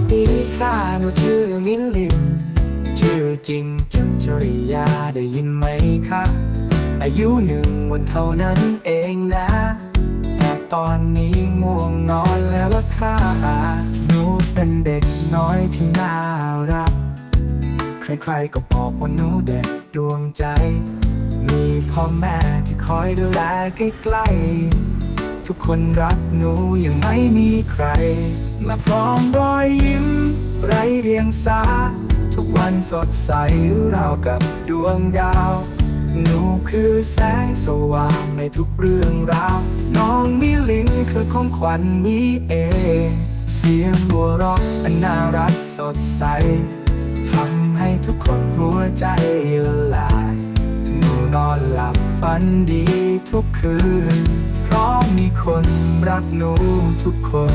นูชื่อมิลลิน ชื่อจริงจันจริยาได้ยินไหมคะอายุหนึ่งวันเท่านั้นเองนะแต่ตอนนี้ง่วงนอนแล้วล่ะค่ะหนูเป็นเด็กน้อยที่น่ารัก ใครๆก็บอกว่าหนูเด็กดวงใจ มีพ่อแม่ที่คอยดูแลใกล้ๆทุกคนรักหนูยังไม่มีใคร มาพร้อมรอยยิ้ม ยงสา ทุกวันสดใสราวกับดวงดาว หนูคือแสงสว่างในทุกเรื่องราว น้องมิลินคือของขวัญมีเองเสียงหัวเราะอันน่ารักสดใสทำให้ทุกคนหัวใจละลายหนูนอนหลับฝันดีทุกคืน เพราะมีคนรักหนูทุกคน